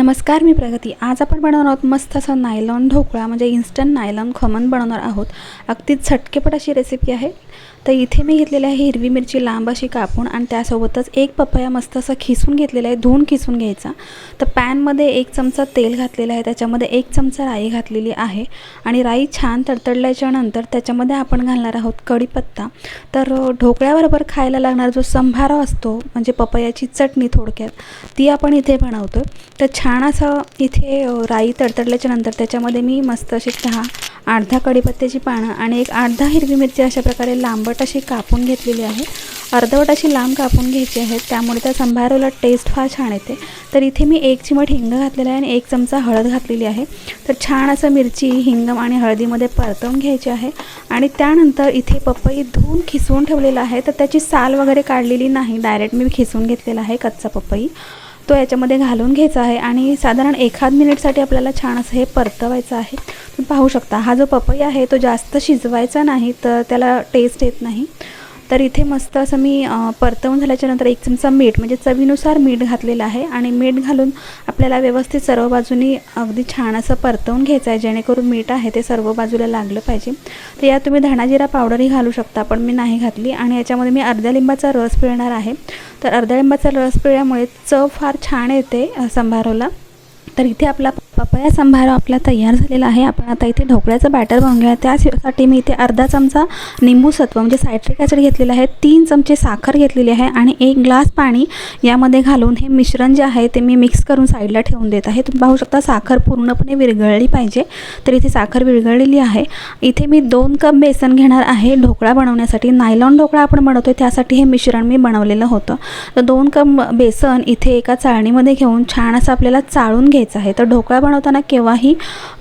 नमस्कार मी प्रगती. आज आपण बनवणार आहोत मस्त असा नायलॉन ढोकळा म्हणजे इन्स्टंट नायलॉन खमन बनवणार आहोत. अगदी झटकेपट अशी रेसिपी आहे. तर इथे मी घेतलेली आहे हिरवी मिरची लांब अशी कापून आणि त्यासोबतच एक पपया मस्त असा खिसून घेतलेला आहे धुवून खिसून घ्यायचा. तर पॅनमध्ये एक चमचा तेल घातलेलं आहे त्याच्यामध्ये एक चमचा राई घातलेली आहे आणि राई छान तडतडल्याच्या नंतर त्याच्यामध्ये आपण घालणार आहोत कढीपत्ता. तर ढोकळ्याबरोबर खायला लागणारा जो संभारा असतो म्हणजे पपयाची चटणी थोडक्यात ती आपण इथे बनवतो तर छान असं इथे राई तडतडल्याच्या नंतर त्याच्यामध्ये मी मस्त अशी दहा अर्धा कढीपत्त्याची पानं आणि एक अर्धा हिरवी मिरची अशा प्रकारे लांब लांबट अशी कापून घेतलेली आहे. अर्धवट अशी लांब कापून घ्यायची आहे. त्यामुळे त्या संभाराला टेस्ट फार छान येते. तर इथे मी एक चिमट हिंग घातलेला आहे आणि एक चमचा हळद घातलेली आहे. तर छान असं मिरची हिंग आणि हळदीमध्ये परतवून घ्यायची आहे. आणि त्यानंतर इथे पपई धुवून खिसवून ठेवलेला आहे. तर त्याची साल वगैरे काढलेली नाही. डायरेक्ट मी खिसून घेतलेला आहे कच्चा पपई. तो याच्यामध्ये घालून घ्यायचा आहे. आणि साधारण एखाद मिनिटसाठी आपल्याला छान असं हे परतवायचं आहे. पाहू शकता. हा जो पपई आहे तो जास्त शिजवायचा नाही तर त्याला टेस्ट येत नाही. तर इथे मस्त असं मी परतवून झाल्याच्यानंतर एक चमचा मीठ म्हणजे चवीनुसार मीठ घातलेलं आहे आणि मीठ घालून आपल्याला व्यवस्थित सर्व बाजूनी अगदी छान असं परतवून घ्यायचं आहे जेणेकरून मीठ आहे ते सर्व बाजूला लागलं पाहिजे. तर यात तुम्ही धणाजिरा पावडरही घालू शकता पण मी नाही घातली आणि याच्यामध्ये मी अर्ध्या लिंबाचा रस पिळणार आहे. तर अर्ध्या लिंबाचा रस पिळल्यामुळे चव फार छान येते संभारोला. तर इथे आपला पपया संभारा आपला तयार झालेला आहे. आपण आता इथे ढोकळ्याचं बॅटर बनवून घेऊया त्यासाठी मी इथे अर्धा चमचा निंबू सत्व म्हणजे सायट्रिक ॲसिड घेतलेला आहे. तीन चमचे साखर घेतलेली आहे आणि एक ग्लास पाणी यामध्ये घालून हे मिश्रण जे आहे ते मी मिक्स करून साईडला ठेवून देत आहे. तुम्ही पाहू शकता साखर पूर्णपणे विरघळली पाहिजे. तर इथे साखर विरघळलेली आहे. इथे मी दोन कप बेसन घेणार आहे ढोकळा बनवण्यासाठी. नायलॉन ढोकळा आपण बनवतो त्यासाठी हे मिश्रण मी बनवलेलं होतं. तर दोन कप बेसन इथे एका चाळणीमध्ये घेऊन छान असं आपल्याला चाळून घ्यायचं आहे. तर ढोकळा बनवताना केव्हाही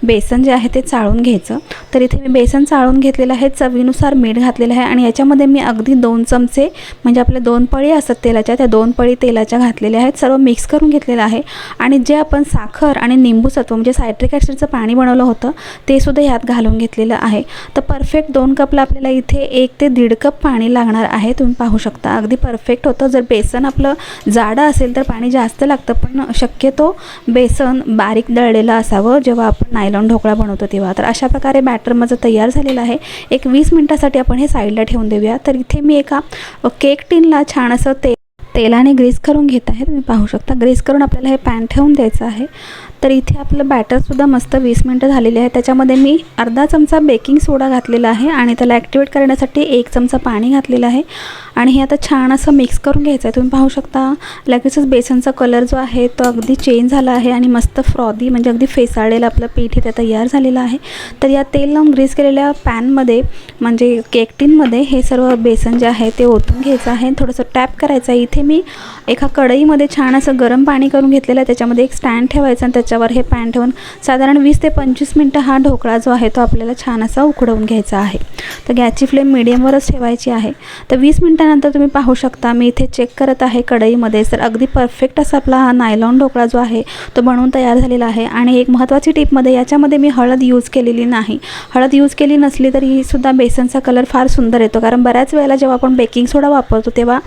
बेसन जे आहे ते चाळून घ्यायचं. तर इथे मी बेसन चाळून घेतलेलं आहे चवीनुसार मीठ घातलेलं आहे आणि याच्यामध्ये मी अगदी दोन चमचे म्हणजे आपल्या दोन पळी असतात तेलाच्या त्या दोन पळी तेलाच्या घातलेल्या आहेत. सर्व मिक्स करून घेतलेलं आहे. आणि जे आपण साखर आणि निंबू सत्व म्हणजे सायट्रिक ॲसिडचं पाणी बनवलं होतं ते सुद्धा ह्यात घालून घेतलेलं आहे. तर परफेक्ट दोन कपला आपल्याला इथे एक ते दीड कप पाणी लागणार आहे तुम्ही पाहू शकता. अगदी परफेक्ट होतं. जर बेसन आपलं जाडं असेल तर पाणी जास्त लागतं पण शक्यतो बेसन बारीक दळलेलं असावं जेव्हा आपण नायलॉन ढोकळा बनवतो तेव्हा. तर अशा प्रकारे बॅटर माझं तयार झालेलं आहे. एक वीस मिनटासाठी आपण हे साईडला ठेवून देऊया. तर इथे मी एका केक टिनला छान असं ते तेलाने ग्रीस करून घेत आहे. तुम्ही पाहू शकता. ग्रीस करून आपल्याला हे पॅन ठेवून द्यायचं आहे. तर इथे आपलं बॅटरसुद्धा मस्त वीस मिनटं झालेली आहे. त्याच्यामध्ये मी अर्धा चमचा बेकिंग सोडा घातलेला आहे आणि त्याला ॲक्टिवेट करण्यासाठी एक चमचा पाणी घातलेलं आहे. आणि हे आता छान असं मिक्स करून घ्यायचं आहे. तुम्ही पाहू शकता लगेचच बेसनचा कलर जो आहे तो अगदी चेंज झाला आहे आणि मस्त फ्रॉदी म्हणजे अगदी फेसाळलेलं आपलं पीठ इथे तयार झालेलं आहे. तर या तेल लावून ग्रीस केलेल्या पॅनमध्ये म्हणजे केक टिनमध्ये हे सर्व बेसन जे आहे ते ओतून घ्यायचं आहे. थोडंसं टॅप करायचं आहे. इथे मी एका कढईमध्ये छान असं गरम पाणी करून घेतलेलं आहे. त्याच्यामध्ये एक स्टँड ठेवायचं आणि त्याच्यावर हे पॅन ठेवून साधारण वीस ते पंचवीस मिनटं हा ढोकळा जो आहे तो आपल्याला छान असा उकडवून घ्यायचा आहे. तर गॅसची फ्लेम मिडियमवरच ठेवायची आहे. तर वीस मिनटानंतर तुम्ही पाहू शकता मी इथे चेक करत आहे कढईमध्ये. तर अगदी परफेक्ट असा आपला हा नायलॉन ढोकळा जो आहे तो बनवून तयार झालेला आहे. आणि एक महत्त्वाची टिपमध्ये याच्यामध्ये मी हळद यूज केलेली नाही. हळद यूज केली नसली तरी सुद्धा बेसनचा कलर फार सुंदर येतो. कारण बऱ्याच वेळेला जेव्हा आपण बेकिंग सोडा वापरतो तेव्हा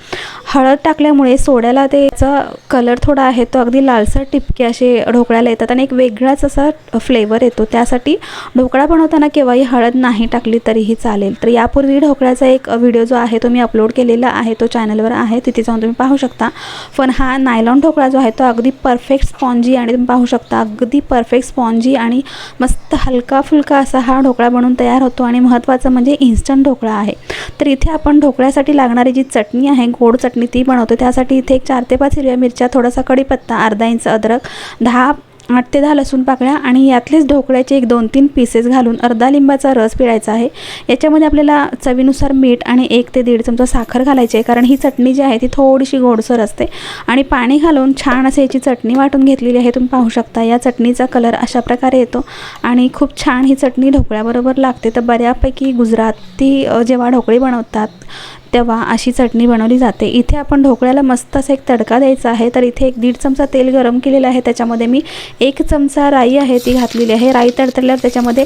हळद टाकल्यामुळे सोड्याला त्याचा कलर थोडा आहे तो अगदी लालसर टिपके असे ढोकळ्याला येतात आणि एक वेगळाच असा फ्लेवर येतो. त्यासाठी ढोकळा बनवताना केव्हाही हळद नाही टाकली तरीही चालेल. तर यापूर्वी ढोकळ्याचा एक व्हिडिओ जो आहे तो मी अपलोड केलेला आहे तो चॅनलवर आहे. तिथे जाऊन तुम्ही पाहू शकता. पण हा नायलॉन ढोकळा जो आहे तो अगदी परफेक्ट स्पॉन्जी आणि तुम्ही पाहू शकता. अगदी परफेक्ट स्पॉन्जी आणि मस्त हलका फुलका असा हा ढोकळा बनून तयार होतो आणि महत्त्वाचं म्हणजे इन्स्टंट ढोकळा आहे. तर इथे आपण ढोकळ्यासाठी लागणारी जी चटणी आहे गोड चटणी ती बनवतो. त्यासाठी इथे एक चार ते पाच हिरव्या मिरच्या थोडासा कढीपत्ता अर्धा इंच अद्रक दहा आठ ते दहा लसूण पाकळ्या आणि यातलेच ढोकळ्याचे एक दोन तीन पीसेस घालून अर्धा लिंबाचा रस पिळायचा आहे. याच्यामध्ये आपल्याला चवीनुसार मीठ आणि एक ते दीड चमचा साखर घालायची आहे कारण ही चटणी जी आहे ती थोडीशी गोडसर असते. आणि पाणी घालून छान असे याची चटणी वाटून घेतलेली आहे तुम्ही पाहू शकता. या चटणीचा कलर अशा प्रकारे येतो आणि खूप छान ही चटणी ढोकळ्याबरोबर लागते. तर बऱ्यापैकी गुजराती जेव्हा ढोकळी बनवतात तेव्हा अशी चटणी बनवली जाते. इथे आपण ढोकळ्याला मस्त असा एक तडका द्यायचा आहे. तर इथे एक दीड चमचा तेल गरम केलेलं आहे. त्याच्यामध्ये मी एक चमचा राई आहे ती घातलेली आहे. राई तडतडल्यावर त्याच्यामध्ये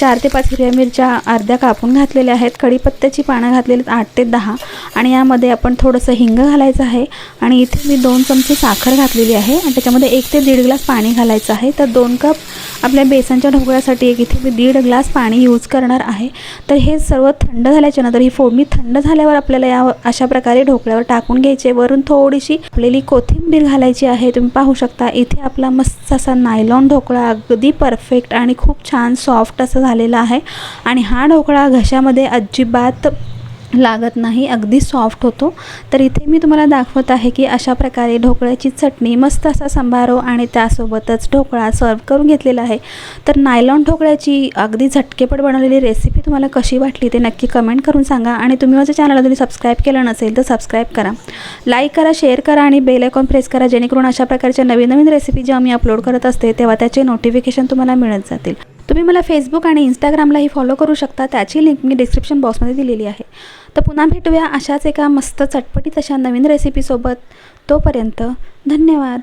चार ते पाच हिरव्या मिरच्या अर्ध्या कापून घातलेल्या आहेत. कढीपत्त्याची पानं घातलेली आहेत आठ ते दहा. आणि यामध्ये आपण थोडंसं हिंग घालायचं आहे. आणि इथे मी दोन चमचे साखर घातलेली आहे. आणि त्याच्यामध्ये एक ते दीड ग्लास पाणी घालायचं आहे. तर दोन कप आपल्या बेसनच्या ढोकळ्यासाठी एक इथे मी दीड ग्लास पाणी यूज करणार आहे. तर हे सर्व थंड झाल्याच्यानंतर ही फोडणी थंड झाल्यावर आपल्याला या अशा प्रकारे ढोकळ्यावर टाकून घ्यायचे. वरून थोडीशी आपलेली कोथिंबीर घालायची आहे. तुम्ही पाहू शकता इथे आपला मस्त असा नायलॉन ढोकळा अगदी परफेक्ट आणि खूप छान सॉफ्ट असं झालेला आहे. आणि हा ढोकळा घशामध्ये अजिबात लागत नाही अगदी सॉफ्ट होतो. तर इथे मी तुम्हाला दाखवत आहे की अशा प्रकारे ढोकळ्याची चटणी मस्त असा संभारो आणि त्यासोबतच ढोकळा सर्व करून घेतलेला आहे. तर नायलॉन ढोकळ्याची अगदी झटकेपट बनवलेली रेसिपी तुम्हाला कशी वाटली ते नक्की कमेंट करून सांगा आणि तुम्ही माझ्या चॅनलला तुम्ही सबस्क्राईब केलं नसेल तर सबस्क्राईब करा. लाईक करा शेअर करा आणि बेल आयकॉन प्रेस करा जेणेकरून अशा प्रकारच्या नवीन नवीन रेसिपी जेव्हा मी अपलोड करत असते तेव्हा त्याचे नोटिफिकेशन तुम्हाला मिळत जातील. तुम्ही मला फेसबुक आणि इंस्टाग्रामलाही फॉलो करू शकता. त्याची लिंक मी डिस्क्रिप्शन बॉक्समध्ये दिलेली आहे. तर पुन्हा भेटूया अशाच एका मस्त चटपटीत अशा नवीन रेसिपीसोबत तोपर्यंत धन्यवाद.